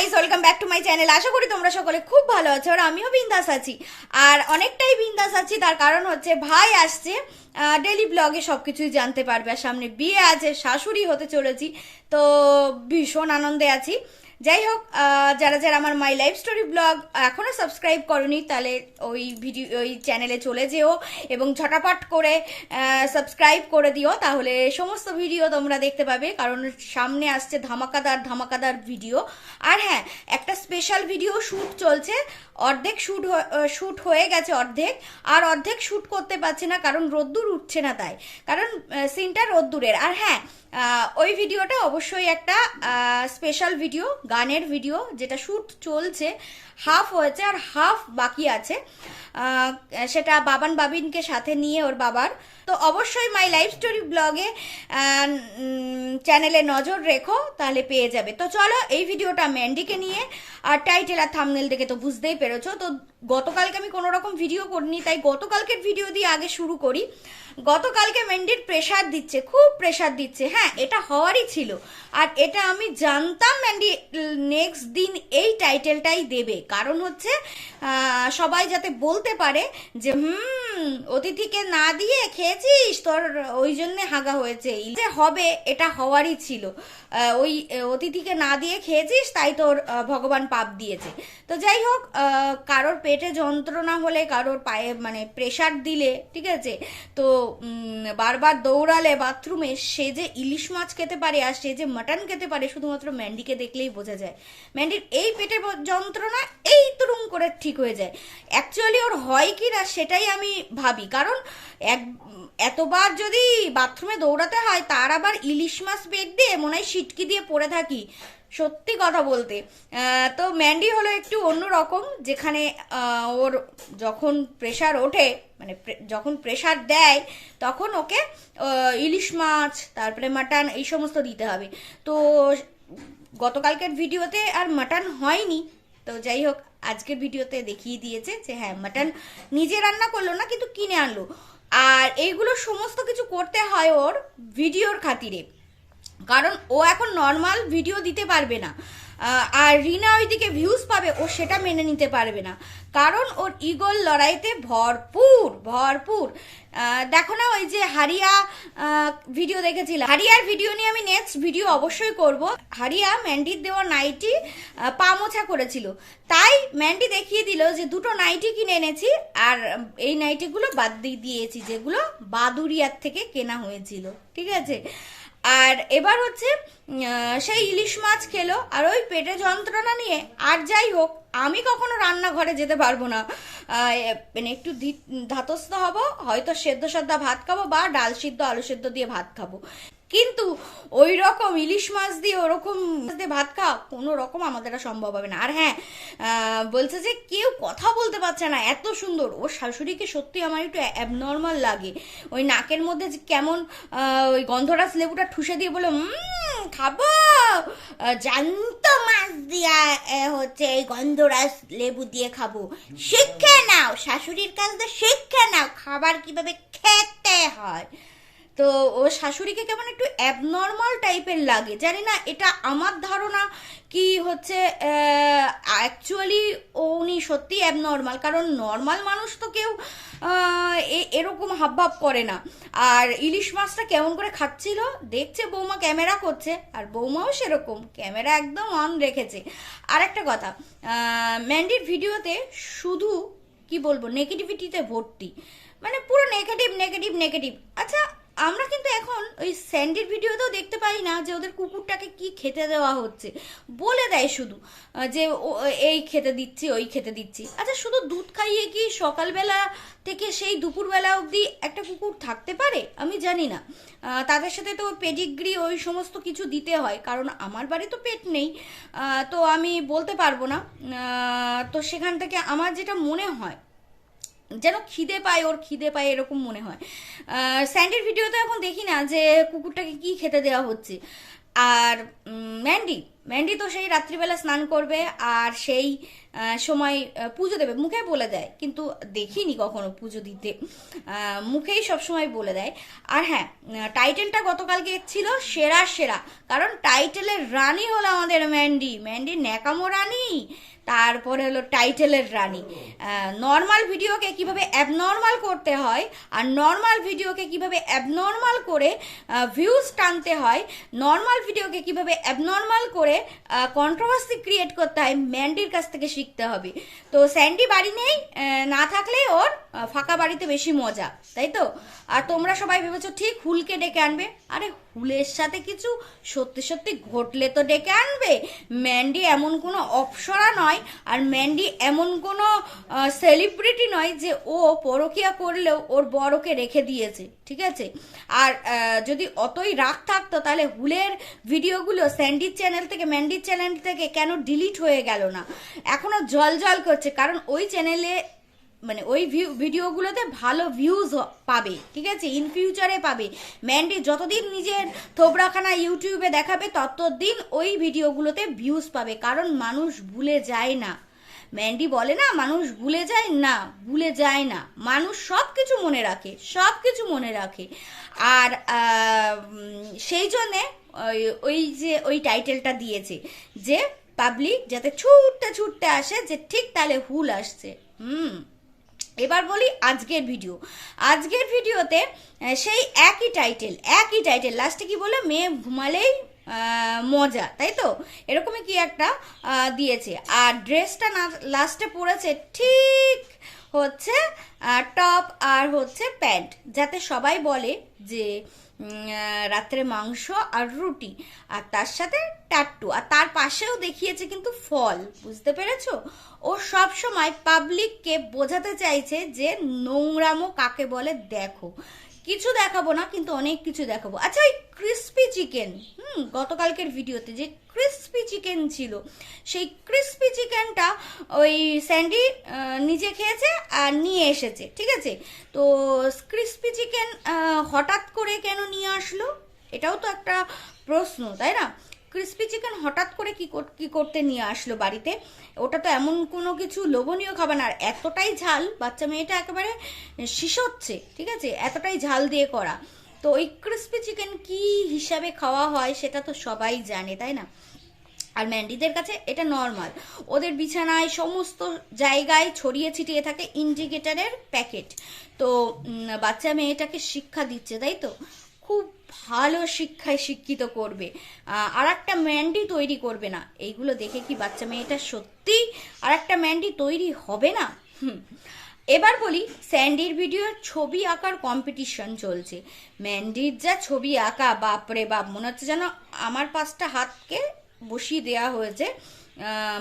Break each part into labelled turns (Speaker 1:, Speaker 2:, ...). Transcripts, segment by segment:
Speaker 1: Guys welcome back to my channel আশা করি তোমরা সকলে খুব ভালো আছো আর আমিও বিন্দাস আছি। আর অনেকটাই বিন্দাস আছি, তার কারণ হচ্ছে ভাই আসছে ডেলি ব্লগে সব কিছুই জানতে পারবে। আর সামনে বিয়ে আছে, শাশুড়ি হতে চলেছি, তো ভীষণ আনন্দে আছি। যাই হোক যারা যারা আমার মাই লাইফ স্টোরি ব্লগ এখনও সাবস্ক্রাইব করনি, তাহলে ওই ভিডিও ওই চ্যানেলে চলে যেও এবং ঝটাপট করে সাবস্ক্রাইব করে দিও, তাহলে সমস্ত ভিডিও তোমরা দেখতে পাবে, কারণ সামনে আসছে ধামাকাদার ধামাকাদার ভিডিও আর হ্যাঁ একটা স্পেশাল ভিডিও শ্যুট চলছে, অর্ধেক শ্যুট শ্যুট হয়ে গেছে অর্ধেক, আর অর্ধেক শ্যুট করতে পারছে না, কারণ রোদ্দুর উঠছে না তাই, কারণ সিনটা রোদ্দুরের। আর হ্যাঁ ওই ভিডিওটা অবশ্যই একটা স্পেশাল ভিডিও গানের ভিডিও যেটা শ্যুট চলছে হাফ হয়েছে আর হাফ বাকি আছে। সেটা বাবান বাবিনকে সাথে নিয়ে ওর বাবার। তো অবশ্যই মাই লাইফ স্টোরি ব্লগে চ্যানেলে নজর রেখো, তাহলে পেয়ে যাবে। তো চলো এই ভিডিওটা ম্যান্ডিকে নিয়ে, আর টাইটেল আর থামনেল দেখে তো বুঝতেই পেরেছ। তো গতকালকে আমি কোনো রকম ভিডিও করিনি, তাই গতকালকের ভিডিও দিয়ে আগে শুরু করি। গতকালকে মেন্ডির প্রেশার দিচ্ছে, খুব প্রেশার দিচ্ছে। হ্যাঁ এটা হওয়ারই ছিল। আর এটা আমি জানতাম ম্যান্ডি নেক্সট দিন এই টাইটেলটাই দেবে। কারণ হচ্ছে সবাই যাতে বলতে পারে যে, হুম, অতিথিকে না দিয়ে খেয়েছিস? তোর ওই জন্যে হাগা হয়েছে। এই যে হবে এটা হওয়ারই ছিল। ওই অতিথিকে না দিয়ে খেয়েছিস, তাই তোর ভগবান পাপ দিয়েছে। তো যাই হোক কারোর পেটে যন্ত্রণা হলে কারোর পায়ে মানে প্রেশার দিলে, ঠিক আছে? তো বারবার দৌড়ালে বাথরুমে সে যে ইলিশ মাছ খেতে পারে আর সে যে মাটন খেতে পারে শুধুমাত্র ম্যান্ডিকে দেখলেই বোঝা যায়। ম্যান্ডির এই পেটে যন্ত্রণা এই তুরুম করে ঠিক হয়ে যায়। অ্যাকচুয়ালি ওর হয় কি না সেটাই আমি ভাবি। কারণ এক, এতবার যদি বাথরুমে দৌড়াতে হয়, তার আবার ইলিশ মাছ পেট দিয়ে মনে হয় সিটকি দিয়ে পড়ে থাকি। সত্যি কথা বলতে। তো ম্যান্ডি হলো একটু অন্যরকম, যেখানে ওর যখন প্রেশার ওঠে মানে যখন প্রেশার দেয়, তখন ওকে ইলিশ মাছ, তারপরে মাটন এই সমস্ত দিতে হবে। তো গতকালকের ভিডিওতে আর মাটন হয়নি। তো যাই হোক, আজকের ভিডিওতে দেখিয়ে দিয়েছে যে হ্যাঁ মাটন নিজে রান্না করল না, কিন্তু কিনে আনলো। আর এইগুলো সমস্ত কিছু করতে হয় ওর ভিডিওর খাতিরে। কারণ ও এখন নর্মাল ভিডিও দিতে পারবে না। আর রিনা ওইদিকে ভিউজ পাবে, ও সেটা মেনে নিতে পারবে না। কারণ ওর ইগল লড়াইতে ভরপুর ভরপুর। দেখো না ওই যে হারিয়া ভিডিও দেখেছিলাম হারিয়ার ভিডিও নিয়ে আমি নেক্সট ভিডিও অবশ্যই করব। হারিয়া ম্যান্ডির দেওয়া নাইটি পা মোছা করেছিল। তাই ম্যান্ডি দেখিয়ে দিল যে দুটো নাইটি কিনে এনেছি, আর এই নাইটিগুলো বাদ দিয়ে দিয়েছি, যেগুলো বাদুরিয়ার থেকে কেনা হয়েছিল। ঠিক আছে? আর এবার হচ্ছে সেই ইলিশ মাছ খেলো, আর ওই পেটে যন্ত্রণা নিয়ে, আর যাই হোক, আমি কখনো রান্নাঘরে যেতে পারব না। মানে একটু ধাতস্থ হব, হয়তো সেদ্ধ সাদ্ধা ভাত খাব বা ডাল সিদ্ধ, আলু সেদ্ধ দিয়ে ভাত খাব। কিন্তু ওই রকম ইলিশ মাছ দিয়ে ওরকম দিয়ে ভাত খাওয়া কোনো রকম আমাদের সম্ভব হবে না। আর হ্যাঁ বলছে যে কেউ কথা বলতে পারছে না এত সুন্দর। ওর শাশুড়িকে সত্যি আমার একটু অ্যাবনর্মাল লাগে? ওই নাকের মধ্যে যে কেমন ওই গন্ধরাজ লেবুটা ঠুসে দিয়ে বলে খাব। আহ, জ্যান্ত মাছ দিয়া হচ্ছে এই গন্ধরাজ লেবু দিয়ে খাব। শিক্ষে নাও শাশুড়ির কাছ শিক্ষে নাও খাবার কীভাবে খেতে হয়। তো ও শাশুড়িকে কেমন একটু অ্যাবনর্মাল টাইপের লাগে? জানি না, এটা আমার ধারণা কি হচ্ছে অ্যাকচুয়ালি ও উনি সত্যি অ্যাবনর্মাল কারণ নর্মাল মানুষ তো কেউ এরকম হাবভাব করে না। আর ইলিশ মাছটা কেমন করে খাচ্ছিল? দেখছে বৌমা ক্যামেরা করছে, আর বৌমাও সেরকম, ক্যামেরা একদম অন রেখেছে। আর একটা কথা ম্যান্ডির ভিডিওতে শুধু, কি বলব নেগেটিভিটিতে ভর্তি। মানে পুরো নেগেটিভ নেগেটিভ নেগেটিভ আচ্ছা আমরা কিন্তু এখন ওই স্যান্ডির ভিডিওতেও দেখতে পাই না যে ওদের কুকুরটাকে কি খেতে দেওয়া হচ্ছে। বলে দেয় শুধু যে এই খেতে দিচ্ছি, ওই খেতে দিচ্ছি। আচ্ছা শুধু দুধ খাইয়ে কি সকালবেলা থেকে সেই দুপুরবেলা অবধি একটা কুকুর থাকতে পারে? আমি জানি না। তাদের সাথে তো পেডিগ্রি ওই সমস্ত কিছু দিতে হয়, কারণ আমার বাড়ি তো পেট নেই। তো আমি বলতে পারব না। তো সেখান থেকে আমার যেটা মনে হয় যেন খিদে পায়, ওর খিদে পায়, এরকম মনে হয়। স্যান্ডির ভিডিওতে এখন দেখি না যে কুকুরটাকে কি খেতে দেওয়া হচ্ছে। আর ম্যান্ডি ম্যান্ডি তো সেই রাত্রিবেলা স্নান করবে, আর সেই সময় পুজো দেবে, মুখে বলে দেয়, কিন্তু দেখিনি কখনো পুজো দিতে। মুখেই সবসময় বলে দেয়। আর হ্যাঁ টাইটেলটা গতকালকে ছিল সেরা সেরা, কারণ টাইটেলের রানী হলো আমাদের ম্যান্ডি ম্যান্ডি ন্যাকামো রানী, তারপরে হলো টাইটেলের রানী। নর্মাল ভিডিওকে কীভাবে অ্যাবনর্মাল করতে হয়, আর নর্মাল ভিডিওকে কীভাবে অ্যাবনর্মাল করে ভিউজ টানতে হয় নর্মাল ভিডিওকে কীভাবে অ্যাবনর্মাল করে কন্ট্রোভার্সি ক্রিয়েট করতে হয় ম্যান্ডির কাছ থেকে শিখতে হবে। তো স্যান্ডি বাড়ি নেই না থাকলে ওর ফাঁকা বাড়িতে বেশি মজা, তাই তো? আর তোমরা সবাই ভেবেছো ঠিক হুলকে ডেকে আনবে? আরে হুলের সাথে কিছু সত্যি সত্যি ঘটলে তো ডেকে আনবে। ম্যান্ডি এমন কোনো অপসরা নয়, আর ম্যান্ডি এমন কোনো সেলিব্রিটি নয় যে ও পরকিয়া করলেও ওর বড়কে রেখে দিয়েছে, ঠিক আছে? আর যদি অতই রাগ থাকতো, তাহলে হুলের ভিডিওগুলো স্যান্ডির চ্যানেল থেকে, ম্যান্ডির চ্যানেল থেকে কেন ডিলিট হয়ে গেল না? এখনও জল জল করছে, কারণ ওই চ্যানেলে মানে ওই ভিউ ভিডিওগুলোতে ভালো ভিউজ পাবে, ঠিক আছে? ইন ফিউচারে পাবে। ম্যান্ডি যতদিন নিজের থোবরাখানা ইউটিউবে দেখাবে, ততদিন ওই ভিডিওগুলোতে ভিউজ পাবে। কারণ মানুষ ভুলে যায় না। ম্যান্ডি বলে না, মানুষ ভুলে যায় না, ভুলে যায় না। মানুষ সব কিছু মনে রাখে সব কিছু মনে রাখে। আর সেই জন্যে ওই- ওই যে, ওই টাইটেলটা দিয়েছে যে পাবলিক যাতে ছুটতে ছুটতে আসে, যে ঠিক তাহলে হুল আসছে। হুম। এবার বলি আজকের ভিডিও। আজকের ভিডিওতে সেই একই টাইটেল একই টাইটেল লাস্টে কি বলে মেয়ে ঘুমালেই মজা, তাই তো? এরকমই কি একটা দিয়েছে। আর ড্রেসটা না লাস্টে পরেছে ঠিক হচ্ছে টপ আর হচ্ছে প্যান্ট যাতে সবাই বলে যে রাত্রে মাংস আর রুটি। আর তার সাথে টাট্টু আর তার পাশেও দেখিয়েছে কিন্তু ফল। বুঝতে পেরেছ? ও সব সময় পাবলিককে বোঝাতে চাইছে যে নোংরামো কাকে বলে, দেখো। কিছু দেখাবো না, কিন্তু অনেক কিছু দেখাবো। আচ্ছা এই ক্রিস্পি চিকেন হুম, গতকালকের ভিডিওতে যে ক্রিস্পি চিকেন ছিল, সেই ক্রিস্পি চিকেনটা ওই স্যান্ডি নিজে খেয়েছে আর নিয়ে এসেছে, ঠিক আছে? তো ক্রিস্পি চিকেন হঠাৎ করে কেন নিয়ে আসলো? এটাও তো একটা প্রশ্ন, তাই না? ক্রিস্পি চিকেন হঠাৎ করে কি কি করতে নিয়ে আসলো বাড়িতে? ওটা তো এমন কোনো কিছু লোভনীয় খাবার না, আর এতটাই ঝাল, বাচ্চা মেয়েটা একেবারে শিশোচ্ছে ঠিক আছে? এতটাই ঝাল দিয়ে করা। তো ওই ক্রিস্পি চিকেন কি হিসাবে খাওয়া হয় সেটা তো সবাই জানে, তাই না? আর ম্যান্ডিদের কাছে এটা নর্মাল ওদের বিছানায় সমস্ত জায়গায় ছড়িয়ে ছিটিয়ে থাকে ইন্ডিকেটারের প্যাকেট তো বাচ্চা মেয়েটাকে শিক্ষা দিচ্ছে, তাই তো? খুব ভালো শিক্ষায় শিক্ষিত করবে। আর একটা ম্যান্ডি তৈরি করবে না। এইগুলো দেখে কি বাচ্চা মেয়েটা সত্যি আর একটা ম্যান্ডি তৈরি হবে না? হুম। এবার বলি, স্যান্ডির ভিডিওর ছবি আঁকার কম্পিটিশন চলছে। ম্যান্ডির যা ছবি আঁকা, বাপরে বাপ, মনে হচ্ছে যেন আমার পাঁচটা হাতকে বসিয়ে দেওয়া হয়েছে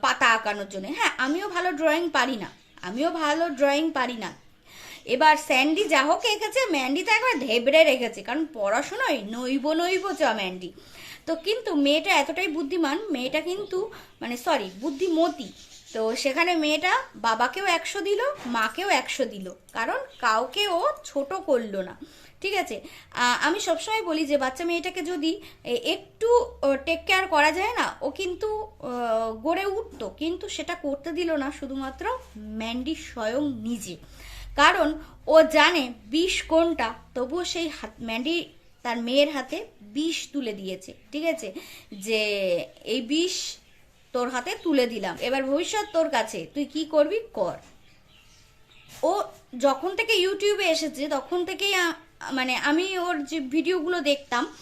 Speaker 1: পাতা আঁকানোর জন্য। হ্যাঁ আমিও ভালো ড্রয়িং পারি না। আমিও ভালো ড্রয়িং পারি না। এবার স্যান্ডি যা হোক এঁকেছে, ম্যান্ডি তো একবার ধেবড়ে রেখেছে, কারণ পড়াশোনায় নইব নইব চ ম্যান্ডি। তো কিন্তু মেয়েটা এতটাই বুদ্ধিমান, মেয়েটা কিন্তু মানে সরি বুদ্ধিমতী। তো সেখানে মেয়েটা বাবাকেও একশো দিল, মাকেও একশো দিল, কারণ কাউকে ও ছোট করল না। ঠিক আছে? আমি সবসময় বলি যে বাচ্চা মেয়েটাকে যদি একটু টেক কেয়ার করা যায় না, ও কিন্তু গড়ে উঠতো, কিন্তু সেটা করতে দিল না, শুধুমাত্র ম্যান্ডি স্বয়ং নিজে। কারণ ও জানে বিষ কোনটা, তবুও সেই হাত, ম্যান্ডি তার মেয়ের হাতে বিষ তুলে দিয়েছে, ঠিক আছে? যে এই বিষ তোর হাতে তুলে দিলাম, এবার ভবিষ্যৎ তোর কাছে, তুই কি করবি কর। ও যখন থেকে ইউটিউবে এসেছে, তখন থেকেই মানে আমি ওর যে ভিডিওগুলো দেখতাম,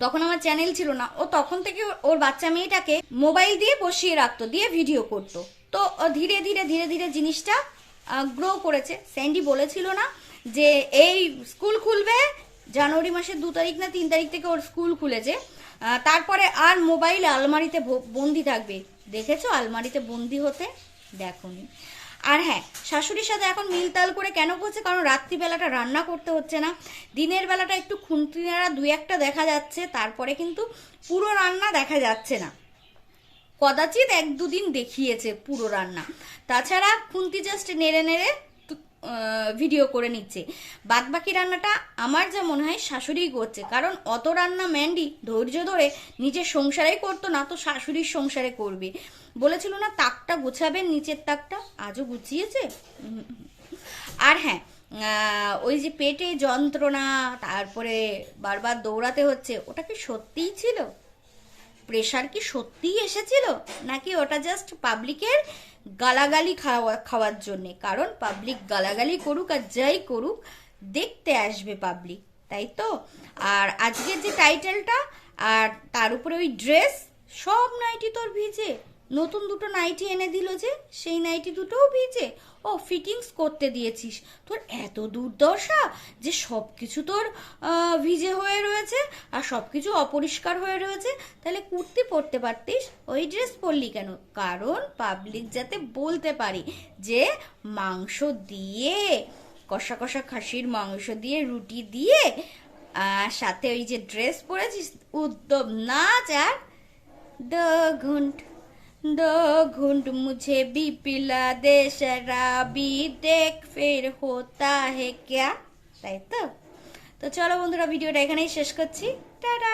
Speaker 1: তখন আমার চ্যানেল ছিল না, ও তখন থেকে ওর- বাচ্চা মেয়েটাকে মোবাইল দিয়ে বসিয়ে রাখতো, দিয়ে ভিডিও করতো। তো ধীরে ধীরে ধীরে ধীরে জিনিসটা গ্রো করেছে। স্যান্ডি বলেছিল না যে এই স্কুল খুলবে জানুয়ারি মাসের দু তারিখ না তিন তারিখ থেকে ওর স্কুল খুলেছে। তারপরে আর মোবাইল আলমারিতে বন্দি থাকবে। দেখেছ? আলমারিতে বন্দি হতে দেখোনি। আর হ্যাঁ শাশুড়ির সাথে এখন মিলতাল করে কেন করছে? কারণ রাত্রিবেলাটা রান্না করতে হচ্ছে না। দিনের বেলাটা একটু খুন্তিনারা দুই একটা দেখা যাচ্ছে, তারপরে কিন্তু পুরো রান্না দেখা যাচ্ছে না। কদাচিৎ এক দুদিন দেখিয়েছে পুরো রান্না। তাছাড়া খুন্তি জাস্ট নেড়ে নেড়ে ভিডিও করে নিচ্ছে। বাদ বাকি রান্নাটা আমার যা মনে হয় শাশুড়িই করছে। কারণ অত রান্না ম্যান্ডি ধৈর্য ধরে নিজের সংসারেই করতো না, তো শাশুড়ির সংসারে করবে। বলেছিল না, তাকটা গুছাবেন, নিচের তাকটা আজও গুছিয়েছে? আর হ্যাঁ ওই যে পেটে যন্ত্রণা, তারপরে বারবার দৌড়াতে হচ্ছে, ওটা কি সত্যিই ছিল? প্রেশার কি সত্যিই এসেছিল? নাকি ওটা জাস্ট পাবলিকের গালাগালি খাওয়া, খাওয়ার জন্যে? কারণ পাবলিক গালাগালি করুক আর যাই করুক, দেখতে আসবে পাবলিক তাই তো? আর আজকের যে টাইটেলটা আর তার উপরে ওই ড্রেস সব নাইটি তোর ভিজে। নতুন দুটো নাইটি এনে দিল যে, সেই নাইটি দুটোও ভিজে। ও ফিটিংস করতে দিয়েছিস। তোর এত দুর্দশা যে সব কিছু তোর ভিজে হয়ে রয়েছে আর সব কিছু অপরিষ্কার হয়ে রয়েছে। তাহলে কুর্তি পরতে পারতিস? ওই ড্রেস পরলি কেন? কারণ পাবলিক যাতে বলতে পারি যে, মাংস দিয়ে, কষা কষা খাসির মাংস দিয়ে, রুটি দিয়ে, আর সাথে ওই যে ড্রেস পরেছিস উদ্যম নাচ আর दो घुंट दो घुंट मुझे भी पिला दे शराबी देख फिर होता है क्या তাই তো তো চলো বন্ধুরা ভিডিওটা এখানেই শেষ করছি টাটা